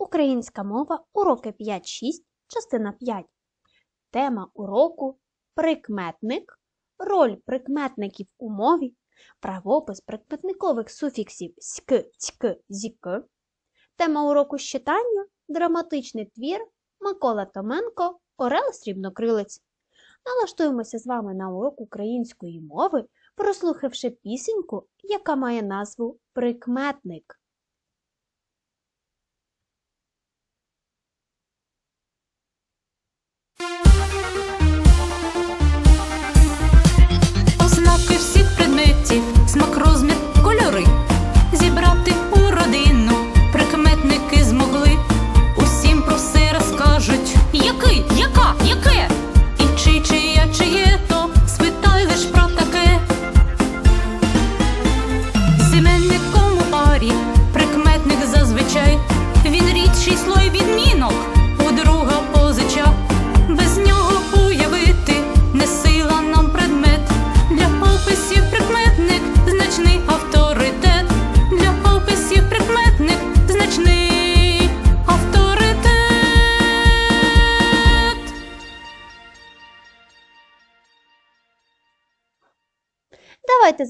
Українська мова, уроки 5-6, частина 5. Тема уроку прикметник, роль прикметників у мові, правопис прикметникових суфіксів ськ, цьк, зік. Тема уроку з читання драматичний твір Микола Томенко Орел Срібнокрилець. Налаштуємося з вами на урок української мови, прослухавши пісеньку, яка має назву Прикметник.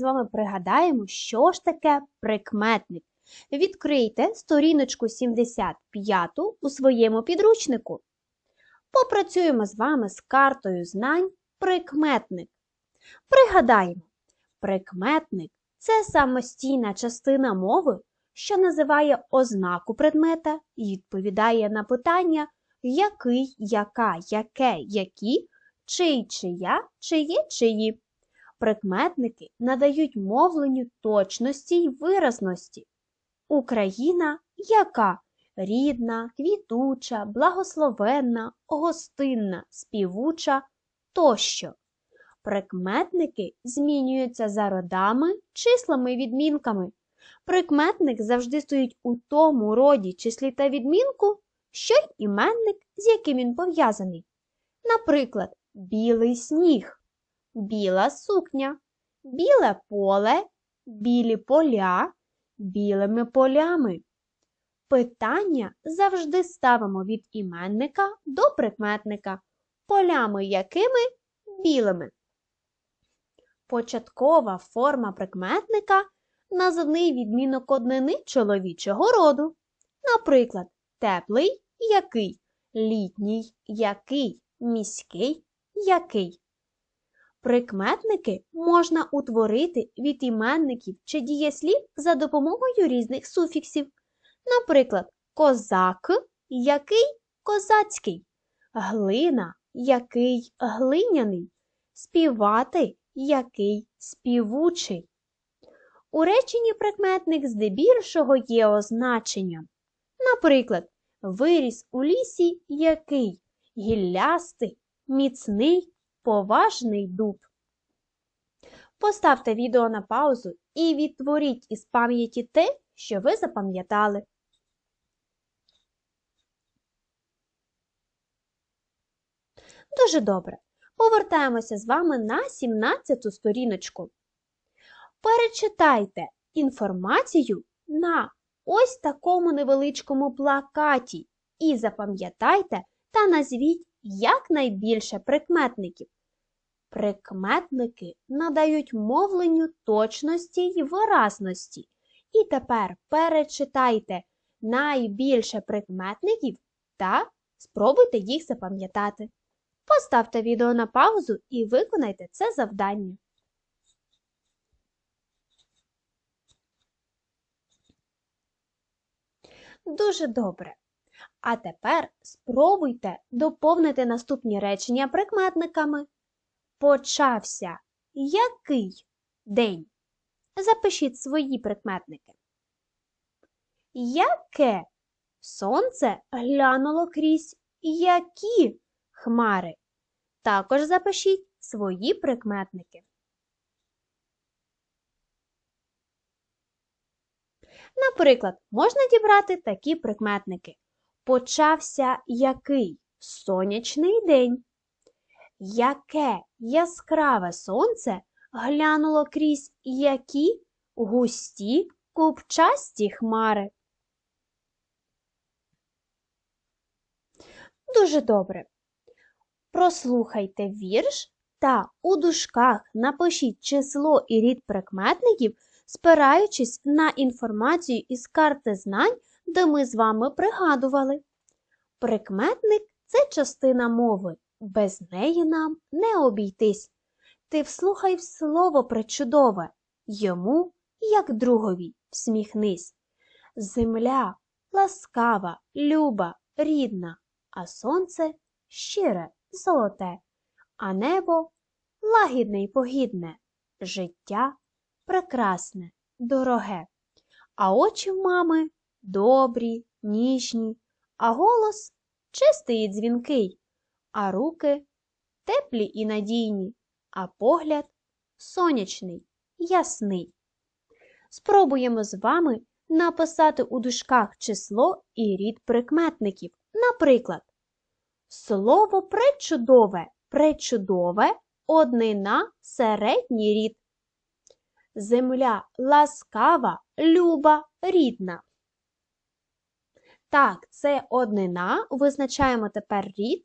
З вами пригадаємо, що ж таке прикметник. Відкрийте сторіночку 75 у своєму підручнику. Попрацюємо з вами з картою знань прикметник. Пригадаємо, прикметник це самостійна частина мови, що називає ознаку предмета і відповідає на питання який, яка, яке, які, чий, чия, чиє, чиї. Прикметники надають мовленню точності й виразності. Україна яка рідна, квітуча, благословенна, гостинна, співуча тощо. Прикметники змінюються за родами, числами, відмінками. Прикметник завжди стоїть у тому роді числі та відмінку, що й іменник, з яким він пов'язаний. Наприклад, білий сніг, біла сукня, біле поле, білі поля, білими полями. Питання завжди ставимо від іменника до прикметника, полями якими білими. Початкова форма прикметника називний відмінок однини чоловічого роду. Наприклад, теплий який, літній який, міський який. Прикметники можна утворити від іменників чи дієслів за допомогою різних суфіксів. Наприклад, козак який козацький, глина який глиняний, співати який співучий. У реченні прикметник здебільшого є означенням. Наприклад, виріс у лісі який гіллястий, міцний, поважний дуб. Поставте відео на паузу і відтворіть із пам'яті те, що ви запам'ятали. Дуже добре. Повертаємося з вами на 17 сторіночку. Перечитайте інформацію на ось такому невеличкому плакаті і запам'ятайте та назвіть якнайбільше прикметників. Прикметники надають мовленню точності й виразності. І тепер перечитайте найбільше прикметників та спробуйте їх запам'ятати. Поставте відео на паузу і виконайте це завдання. Дуже добре. А тепер спробуйте доповнити наступні речення прикметниками. Почався який день? Запишіть свої прикметники. Яке сонце глянуло крізь які хмари? Також запишіть свої прикметники. Наприклад, можна дібрати такі прикметники. Почався який сонячний день. Яке яскраве сонце глянуло крізь які густі купчасті хмари. Дуже добре. Прослухайте вірш та у дужках напишіть число і рід прикметників, спираючись на інформацію із карти знань, де ми з вами пригадували. Прикметник це частина мови, без неї нам не обійтись. Ти вслухай в слово причудове, йому, як другові, всміхнись. Земля ласкава, люба, рідна, а сонце щире, золоте, а небо лагідне й погідне, життя прекрасне, дороге. А очі в мами добрі, ніжні, а голос чистий і дзвінкий, а руки теплі і надійні, а погляд сонячний, ясний. Спробуємо з вами написати у дужках число і рід прикметників. Наприклад, слово пречудове, пречудове, однина, середній рід. Земля ласкава, люба, рідна. Так, це однина. Визначаємо тепер рід.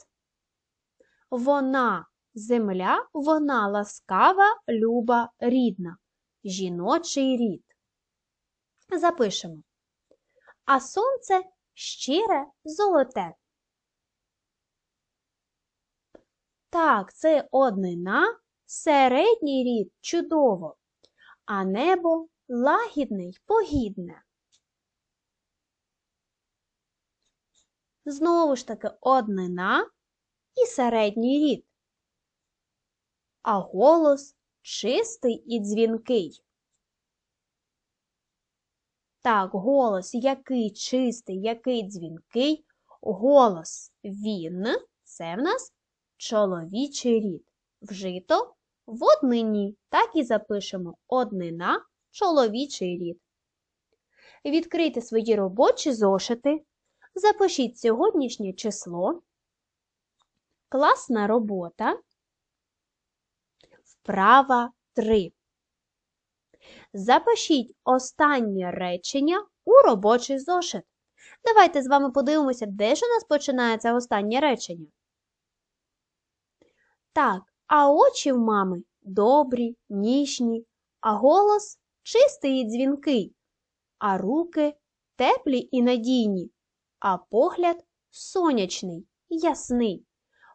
Вона земля, вона ласкава, люба, рідна. Жіночий рід. Запишемо. А сонце щире золоте. Так, це однина, середній рід чудово, а небо лагідне й погідне. Знову ж таки однина і середній рід, а голос чистий і дзвінкий. Так, голос який чистий, який дзвінкий, голос він це в нас чоловічий рід. Вжито в однині. Так і запишемо однина чоловічий рід. Відкрийте свої робочі зошити. Запишіть сьогоднішнє число. Класна робота. Вправа 3. Запишіть останнє речення у робочий зошит. Давайте з вами подивимося, де ж у нас починається останнє речення. Так, а очі в мами добрі, ніжні, а голос чистий і дзвінкий, а руки теплі і надійні, а погляд сонячний, ясний.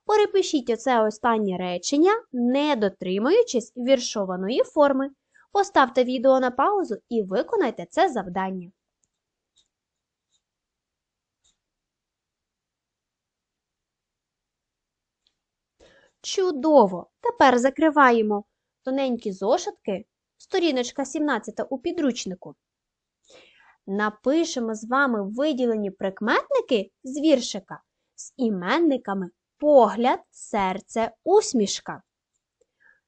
Перепишіть оце останнє речення, не дотримуючись віршованої форми. Поставте відео на паузу і виконайте це завдання. Чудово! Тепер закриваємо тоненькі зошитки, сторіночка 17 у підручнику. Напишемо з вами виділені прикметники з віршика з іменниками погляд, серце, усмішка.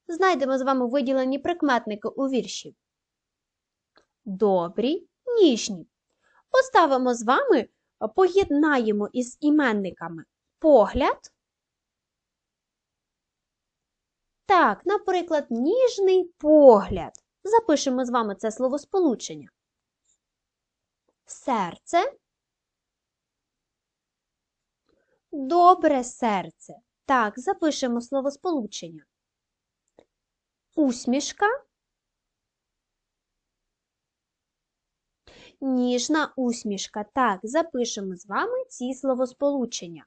Знайдемо з вами виділені прикметники у вірші. Добрі, ніжні. Поставимо з вами, поєднаємо із іменниками погляд. Так, наприклад, ніжний погляд. Запишемо з вами це словосполучення. Серце. Добре серце. Так, запишемо словосполучення. Усмішка. Ніжна усмішка. Так, запишемо з вами ці словосполучення.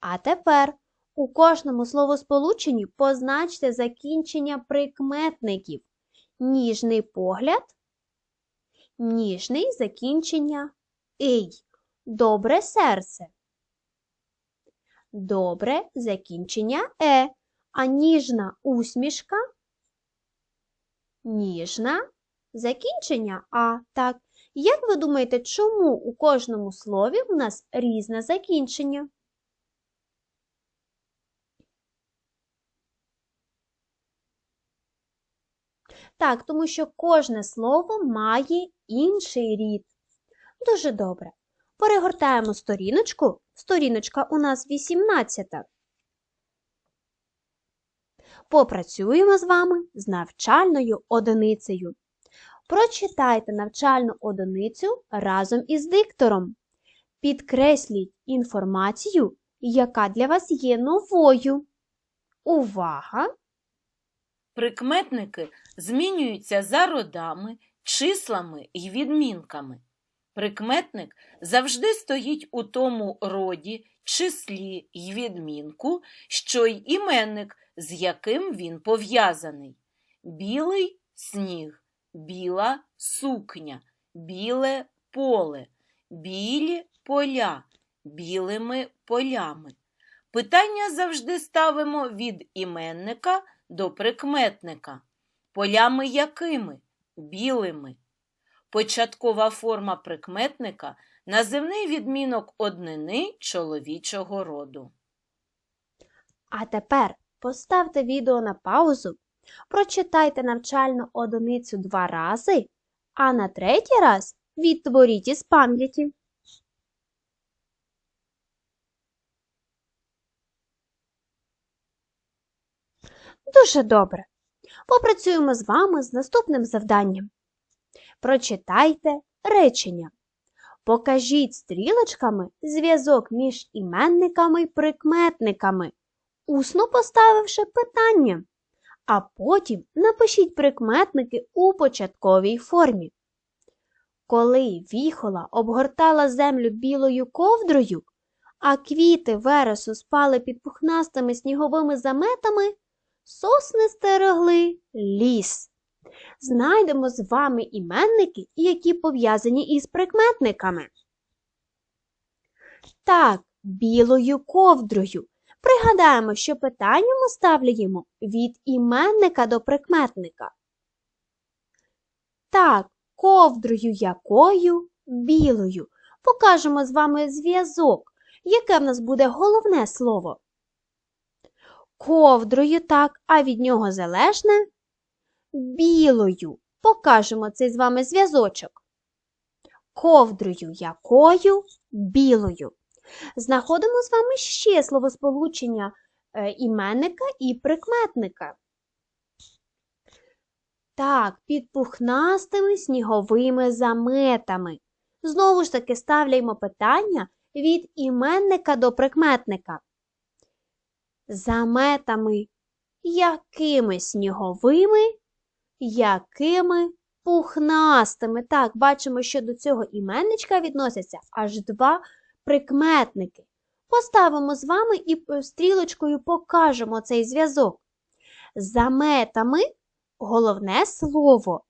А тепер у кожному словосполученні позначте закінчення прикметників. Ніжний погляд, ніжний закінчення ей. Добре серце. Добре закінчення е, а ніжна усмішка. Ніжна закінчення а. Так. Як ви думаєте, чому у кожному слові у нас різне закінчення? Так, тому що кожне слово має інший рід. Дуже добре. Перегортаємо сторіночку. Сторіночка у нас 18. Попрацюємо з вами з навчальною одиницею. Прочитайте навчальну одиницю разом із диктором. Підкресліть інформацію, яка для вас є новою. Увага! Прикметники змінюються за родами, числами і відмінками. Прикметник завжди стоїть у тому роді, числі й відмінку, що й іменник, з яким він пов'язаний. Білий сніг, біла сукня, біле поле, білі поля, білими полями. Питання завжди ставимо від іменника до прикметника. Полями якими? Білими. Початкова форма прикметника називний відмінок однини чоловічого роду. А тепер поставте відео на паузу, прочитайте навчальну одиницю два рази, а на третій раз відтворіть із пам'яті. Дуже добре. Попрацюємо з вами з наступним завданням. Прочитайте речення. Покажіть стрілочками зв'язок між іменниками й прикметниками, усно поставивши питання, а потім напишіть прикметники у початковій формі. Коли віхола обгортала землю білою ковдрою, а квіти вересу спали під пухнастими сніговими заметами, сосни стерегли ліс. Знайдемо з вами іменники, які пов'язані із прикметниками. Так, білою ковдрою. Пригадаємо, що питання ми ставляємо від іменника до прикметника. Так, ковдрою якою білою. Покажемо з вами зв'язок, яке в нас буде головне слово. Ковдрою так, а від нього залежне білою. Покажемо цей з вами зв'язочок. Ковдрою якою білою. Знаходимо з вами ще словосполучення е, іменника і прикметника. Так, під пухнастими сніговими заметами. Знову ж таки ставляємо питання від іменника до прикметника. Заметами якими сніговими, якими пухнастими. Так, бачимо, що до цього іменничка відносяться аж два прикметники. Поставимо з вами і стрілочкою покажемо цей зв'язок. Заметами головне слово.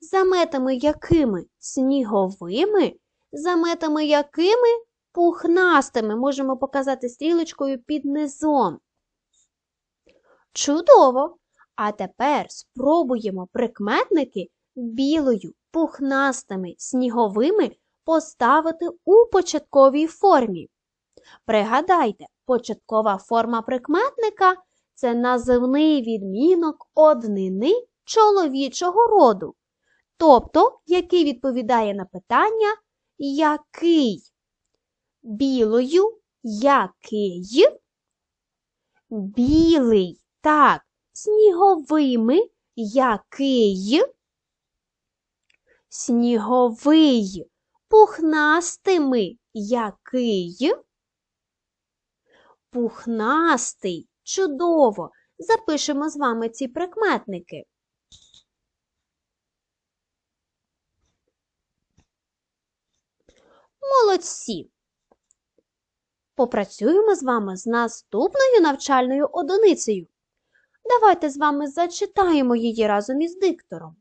Заметами якими сніговими, заметами якими пухнастими можемо показати стрілочкою під низом. Чудово! А тепер спробуємо прикметники білою, пухнастими, сніговими поставити у початковій формі. Пригадайте, початкова форма прикметника це називний відмінок однини чоловічого роду, тобто який відповідає на питання який. Білою який, білий, так, сніговими який, сніговий, пухнастими який, пухнастий, чудово. Запишемо з вами ці прикметники. Молодці! Попрацюємо з вами з наступною навчальною одиницею. Давайте з вами зачитаємо її разом із диктором.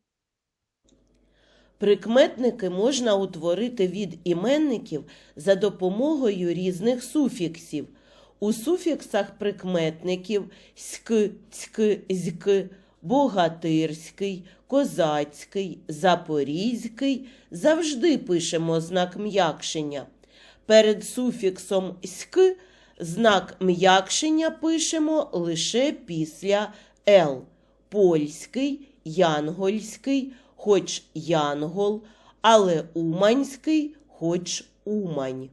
Прикметники можна утворити від іменників за допомогою різних суфіксів. У суфіксах прикметників ськ, цьк, зьк, богатирський, козацький, запорізький завжди пишемо знак м'якшення. Перед суфіксом ськ знак м'якшення пишемо лише після л. Польський, янгольський, хоч янгол, але уманський, хоч умань.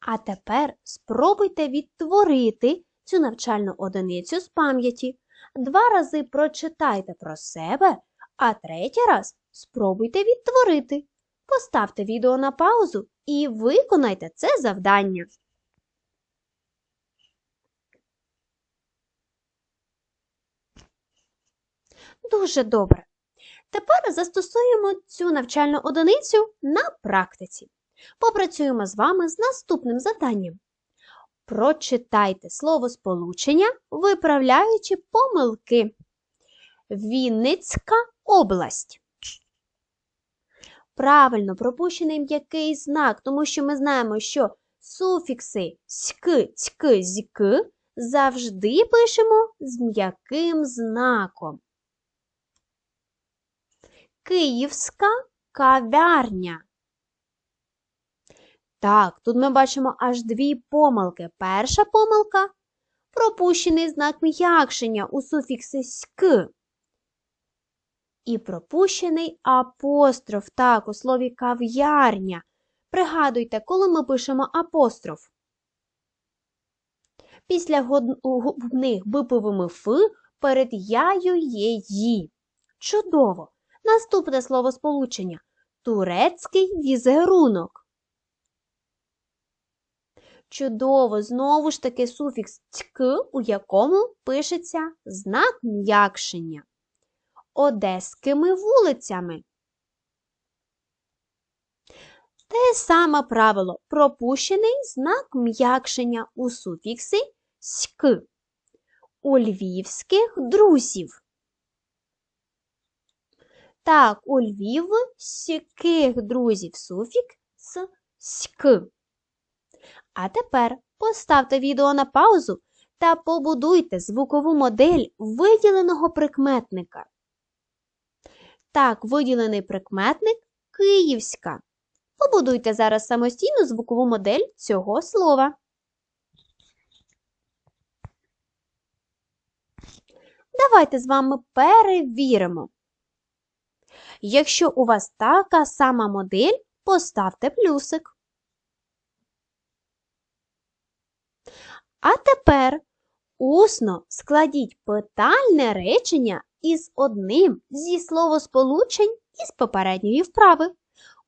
А тепер спробуйте відтворити цю навчальну одиницю з пам'яті. Два рази прочитайте про себе, а третій раз спробуйте відтворити поставте відео на паузу і виконайте це завдання. Дуже добре. Тепер застосуємо цю навчальну одиницю на практиці. Попрацюємо з вами з наступним завданням. Прочитайте слово сполучення, виправляючи помилки. Вінницька область. Правильно пропущений м'який знак, тому що ми знаємо, що суфікси ськ, цьк, зьк завжди пишемо з м'яким знаком. Київська кав'ярня. Так, тут ми бачимо аж дві помилки. Перша помилка пропущений знак м'якшення у суфіксі ськ. І пропущений апостроф, так, у слові кав'ярня. Пригадуйте, коли ми пишемо апостроф. Після губних биповими ф перед яю є ї. Чудово! Наступне словосполучення турецький візерунок. Чудово, знову ж таки суфікс цьк, у якому пишеться знак м'якшення. Одеськими вулицями. Те саме правило пропущений знак м'якшення у суфікси ськ. У львівських друзів. Так, у львівських друзів суфікс ськ. А тепер поставте відео на паузу та побудуйте звукову модель виділеного прикметника. Так, виділений прикметник Київська. Побудуйте зараз самостійно звукову модель цього слова. Давайте з вами перевіримо. Якщо у вас така сама модель, поставте плюсик. А тепер усно складіть питальне речення із одним зі словосполучень із попередньої вправи.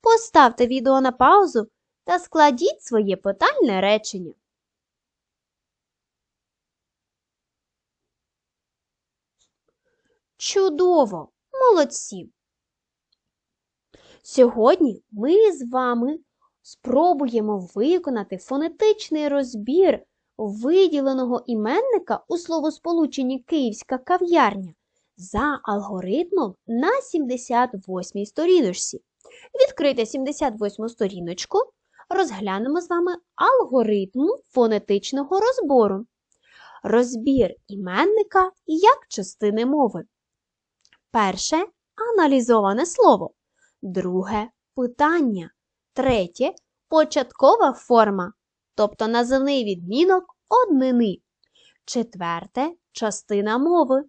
Поставте відео на паузу та складіть своє питальне речення. Чудово! Молодці! Сьогодні ми з вами спробуємо виконати фонетичний розбір виділеного іменника у словосполученні Київська кав'ярня за алгоритмом на 78 сторіночці. Відкрийте 78 сторіночку, розглянемо з вами алгоритм фонетичного розбору. Розбір іменника як частини мови. Перше аналізоване слово. Друге питання. Третє початкова форма, тобто називний відмінок однини. Четверте частина мови.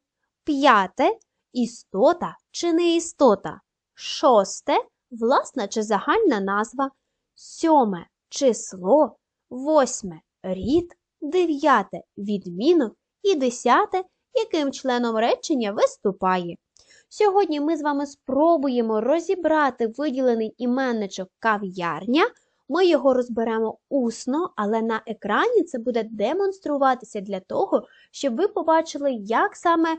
П'яте істота чи не істота. Шосте власна чи загальна назва. Сьоме число. Восьме рід. Дев'яте відмінок і десяте, яким членом речення виступає. Сьогодні ми з вами спробуємо розібрати виділений іменничок кав'ярня. Ми його розберемо усно, але на екрані це буде демонструватися для того, щоб ви побачили, як саме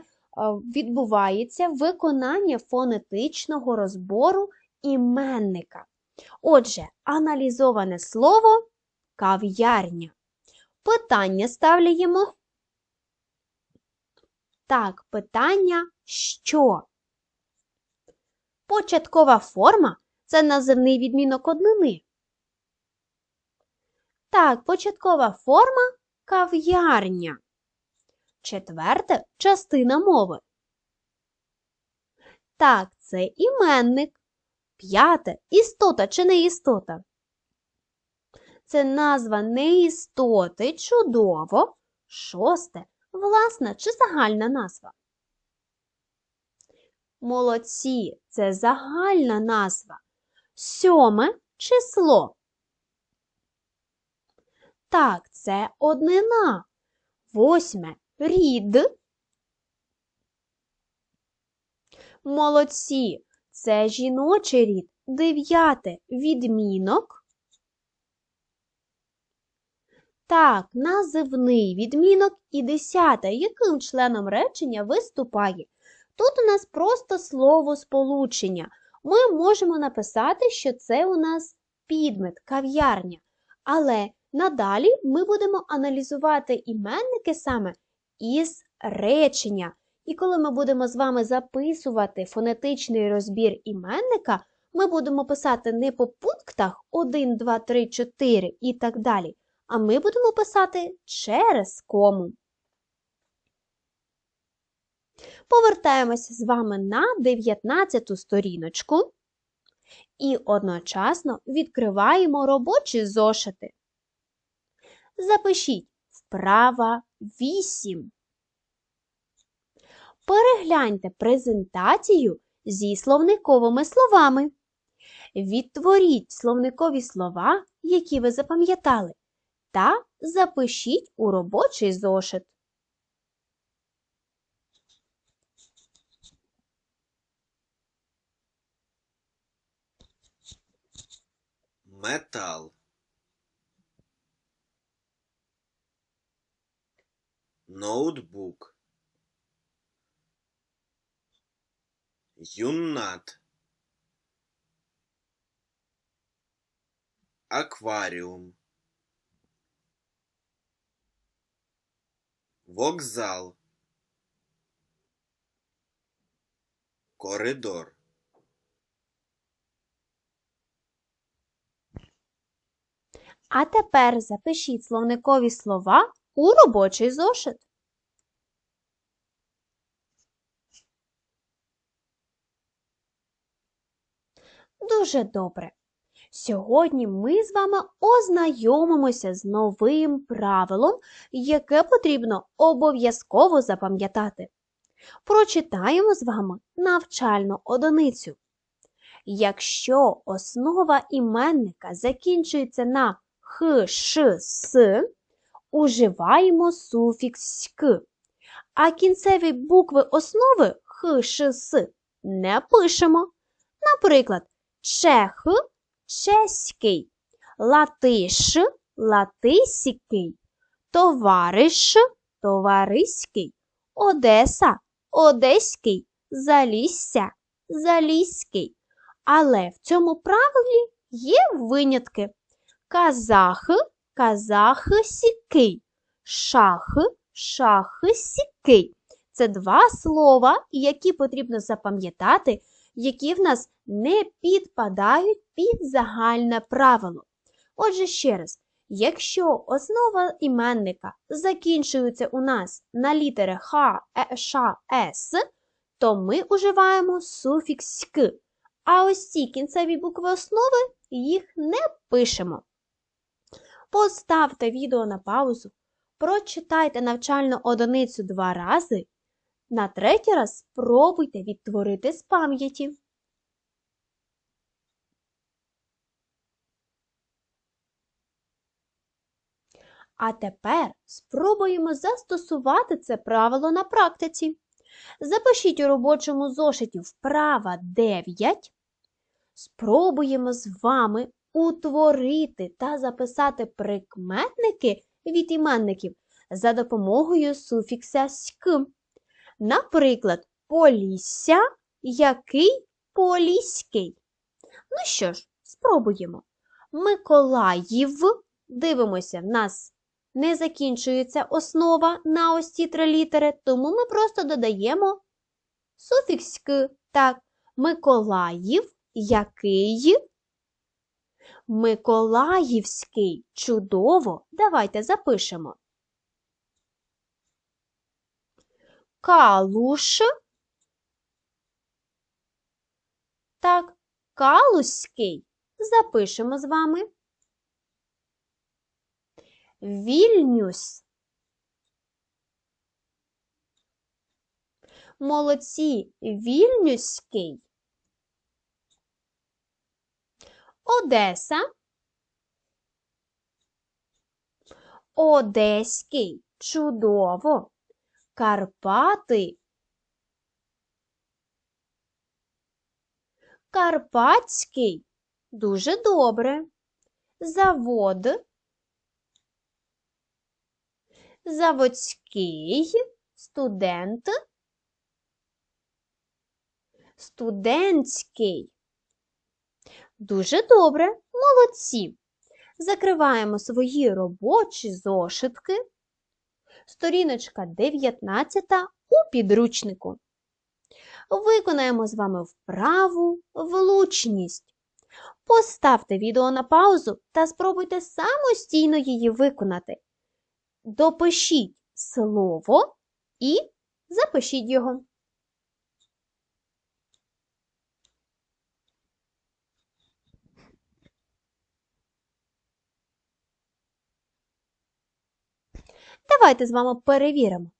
відбувається виконання фонетичного розбору іменника. Отже, аналізоване слово кав'ярня. Питання ставляємо. Так, питання що? Початкова форма це називний відмінок однини. Так, початкова форма кав'ярня. Четверте частина мови. Так, це іменник. П'яте істота чи не істота. Це назва неістоти чудово. Шосте власна чи загальна назва. Молодці це загальна назва. Сьоме число. Так, це однина. Восьме рід. Молодці це жіночий рід. Дев'яте відмінок. Так, називний відмінок і десяте, яким членом речення виступає. Тут у нас просто слово сполучення. Ми можемо написати, що це у нас підмет, кав'ярня. Але надалі ми будемо аналізувати іменники саме із речення. І коли ми будемо з вами записувати фонетичний розбір іменника, ми будемо писати не по пунктах 1, 2, 3, 4 і так далі, а ми будемо писати через кому. Повертаємося з вами на 19 сторіночку і одночасно відкриваємо робочі зошити. Запишіть вправа 8. Перегляньте презентацію зі словниковими словами. Відтворіть словникові слова, які ви запам'ятали, та запишіть у робочий зошит. метал ноутбук. Юннат. Акваріум вокзал. Коридор. А тепер запишіть словникові слова у робочий зошит. Дуже добре. Сьогодні ми з вами ознайомимося з новим правилом, яке потрібно обов'язково запам'ятати. Прочитаємо з вами навчальну одиницю. Якщо основа іменника закінчується на х, ш, с, уживаємо суфікс «ськ», а кінцеві букви основи х, ш, с не пишемо. Наприклад, чех – чеський, латиш – латиський, товариш – товариський, Одеса – одеський, залісся – заліський. Але в цьому правилі є винятки. Казах – казахський, шах – шахський. Це два слова, які потрібно запам'ятати, які в нас не підпадають під загальне правило. Отже, ще раз, якщо основа іменника закінчується у нас на літери Х, Е, Ш, С, то ми уживаємо суфікс «к», а ось ці кінцеві букви основи їх не пишемо. Поставте відео на паузу, прочитайте навчальну одиницю два рази, на третій раз спробуйте відтворити з пам'яті. А тепер спробуємо застосувати це правило на практиці. Запишіть у робочому зошиті вправа 9. Спробуємо з вами утворити та записати прикметники від іменників за допомогою суфікса «ськ». Наприклад, Полісся, який поліський. Ну що ж, спробуємо. Миколаїв. Дивимося, в нас не закінчується основа на ось ці три літери, тому ми просто додаємо суфікс «к». Так, Миколаїв, який. Миколаївський. Чудово. Давайте запишемо. Калуш. Так, Калузький. Запишемо з вами. Вільнюс. Молодці. Вільнюський. Одеса. Одеський. Чудово. Карпати. Карпатський. Дуже добре. Завод. Заводський. Студент. Студентський. Дуже добре, молодці. Закриваємо свої робочі зошитки. Сторіночка 19 у підручнику. Виконаємо з вами вправу влучність. Поставте відео на паузу та спробуйте самостійно її виконати. Допишіть слово і запишіть його. Давайте з вами перевіримо.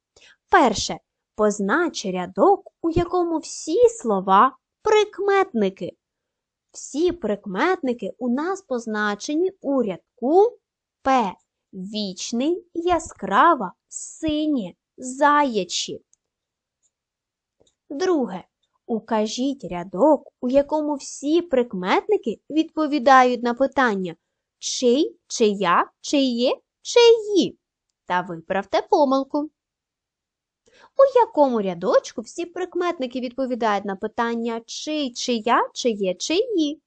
Перше. Познач рядок, у якому всі слова прикметники. Всі прикметники у нас позначені у рядку П. Вічний, яскрава, синє, заячі. Друге. Укажіть рядок, у якому всі прикметники відповідають на питання чий, чия, чиє, чиї. Та виправте помилку. У якому рядочку всі прикметники відповідають на питання чий, чия, чиє, чиї?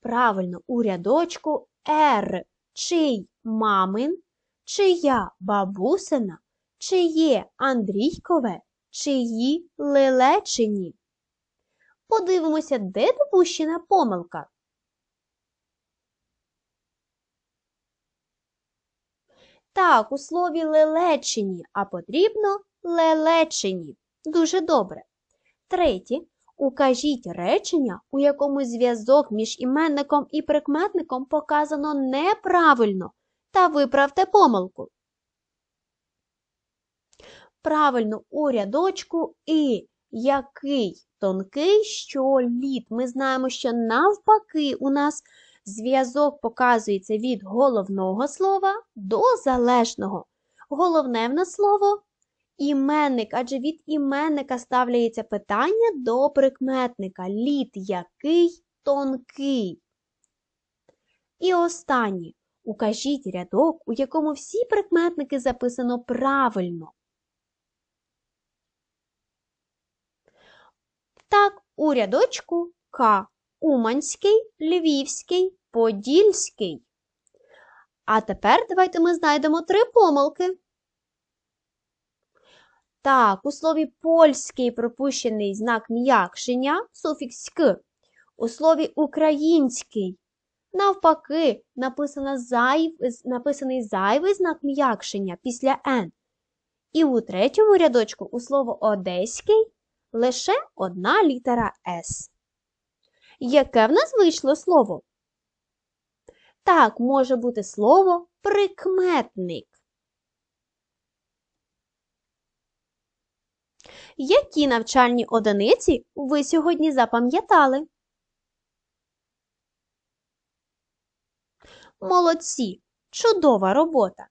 Правильно, у рядочку Р. Чий мамин, чия бабусина, чиє Андрійкове, чиї лелечині. Подивимося, де допущена помилка. Так, у слові лелечені, а потрібно лелечені. Дуже добре. Третє. Укажіть речення, у якому зв'язок між іменником і прикметником показано неправильно, та виправте помилку. Правильно, у рядочку і який тонкий, що лід. Ми знаємо, що навпаки у нас Зв'язок показується від головного слова до залежного. Головне в нас слово іменник, адже від іменника ставляється питання до прикметника. Лід який тонкий. І останнє. Укажіть рядок, у якому всі прикметники записано правильно. Так, у рядочку К. Уманський, Львівський, Подільський. А тепер давайте ми знайдемо три помилки. Так, у слові польський пропущений знак м'якшення, суфікс «к». У слові український, навпаки, зайв, написаний зайвий знак м'якшення після «н». І у третьому рядочку у слово одеський лише одна літера С. Яке в нас вийшло слово? Так, може бути слово прикметник. Які навчальні одиниці ви сьогодні запам'ятали? Молодці! Чудова робота!